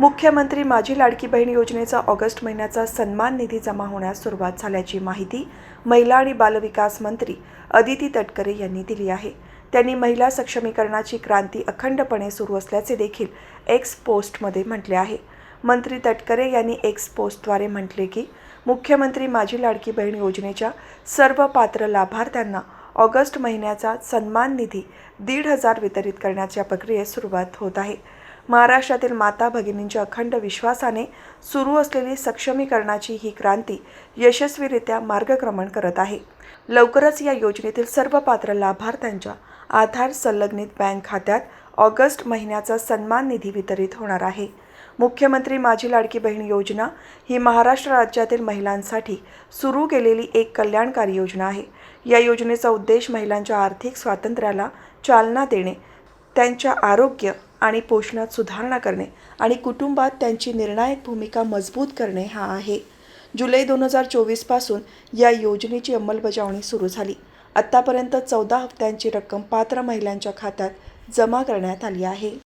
मुख्यमंत्री माझी लाडकी बहीण योजनेचा ऑगस्ट महिन्याचा सन्मान निधी जमा होण्यास सुरुवात झाल्याची माहिती महिला आणि बालविकास मंत्री अदिती तटकरे यांनी दिली आहे. त्यांनी महिला सक्षमीकरणाची क्रांती अखंडपणे सुरू असल्याचे देखील एक्स पोस्टमध्ये म्हटले आहे. मंत्री तटकरे यांनी एक्स पोस्टद्वारे म्हटले की मुख्यमंत्री माझी लाडकी बहीण योजनेच्या सर्व पात्र लाभार्थ्यांना ऑगस्ट महिन्याचा सन्मान निधी दीड हजार वितरित करण्याच्या प्रक्रियेस सुरुवात होत आहे. महाराष्ट्रातील माता भगिनींच्या अखंड विश्वासाने सुरू असलेली सक्षमीकरणाची ही क्रांती यशस्वीरित्या मार्गक्रमण करत आहे. लवकरच या योजनेतील सर्व पात्र लाभार्थ्यांच्या आधार संलग्नित बँक खात्यात ऑगस्ट महिन्याचा सन्मान निधी वितरित होणार आहे. मुख्यमंत्री माझी लाडकी बहीण योजना ही महाराष्ट्र राज्यातील महिलांसाठी सुरू केलेली एक कल्याणकारी योजना आहे. या योजनेचा उद्देश महिलांच्या आर्थिक स्वातंत्र्याला चालना देणे त्यांच्या आरोग्य आणि पोषणात सुधारणा करणे आणि कुटुंबात त्यांची निर्णायक भूमिका मजबूत करणे हा आहे. जुलै दोन हजार चोवीसपासून या योजनेची अंमलबजावणी सुरू झाली. आत्तापर्यंत चौदा हप्त्यांची रक्कम पात्र महिलांच्या खात्यात जमा करण्यात आली आहे.